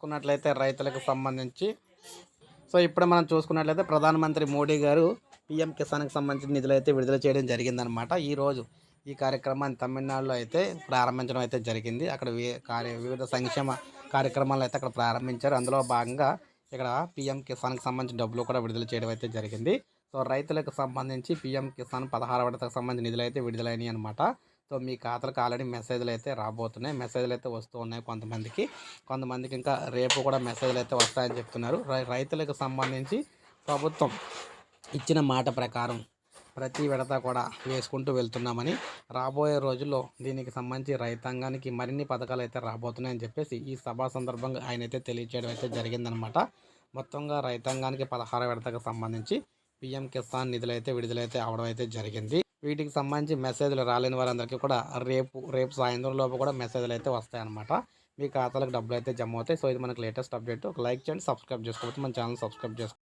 చూసుకున్నట్లయితే రైతులకు సంబంధించి. సో ఇప్పుడు మనం చూసుకున్నట్లయితే ప్రధానమంత్రి మోడీ గారు పిఎం కిసాన్కి సంబంధించిన నిధులు అయితే విడుదల చేయడం జరిగిందనమాట ఈరోజు ఈ కార్యక్రమాన్ని తమిళనాడులో అయితే ప్రారంభించడం అయితే జరిగింది. అక్కడ కార్య వివిధ సంక్షేమ కార్యక్రమాలు అయితే అక్కడ ప్రారంభించారు. అందులో భాగంగా ఇక్కడ పిఎం కిసాన్కి సంబంధించిన డబ్బులు కూడా విడుదల చేయడం అయితే జరిగింది. సో రైతులకు సంబంధించి పిఎం కిసాన్ పదహారు విడతకు సంబంధించిన నిధులు అయితే విడుదలైనాయి అనమాట సో మీ ఖాతాలకు ఆల్రెడీ మెసేజ్లు అయితే రాబోతున్నాయి. మెసేజ్లు అయితే వస్తూ ఉన్నాయి కొంతమందికి. కొంతమందికి ఇంకా రేపు కూడా మెసేజ్లు అయితే వస్తాయని చెప్తున్నారు. రై- రైతులకు సంబంధించి ప్రభుత్వం ఇచ్చిన మాట ప్రకారం ప్రతి విడత కూడా వేసుకుంటూ వెళ్తున్నామని రాబోయే రోజుల్లో దీనికి సంబంధించి రైతాంగానికి మరిన్ని పథకాలు అయితే రాబోతున్నాయని చెప్పేసి ఈ సభా సందర్భంగా ఆయన అయితే తెలియచేయడం అయితే జరిగిందనమాట. మొత్తంగా రైతాంగానికి పదహారు విడతకు సంబంధించి పిఎం కిసాన్ నిధులు అయితే విడుదలైతే అవడం అయితే జరిగింది. వీటికి సంబంధించి మెసేజ్లు రాలేని వారందరికీ కూడా రేపు రేపు సాయంత్రం లోపు కూడా మెసేజ్లు అయితే వస్తాయన్నమాట. మీ ఖాతాలకు డబ్బులు అయితే జమ అవుతాయి. సో ఇది మనకి లేటెస్ట్ అప్డేట్. ఒక లైక్ చేయండి సబ్స్క్రైబ్ చేసుకోవచ్చు మన ఛానల్ సబ్స్క్రైబ్ చేసుకో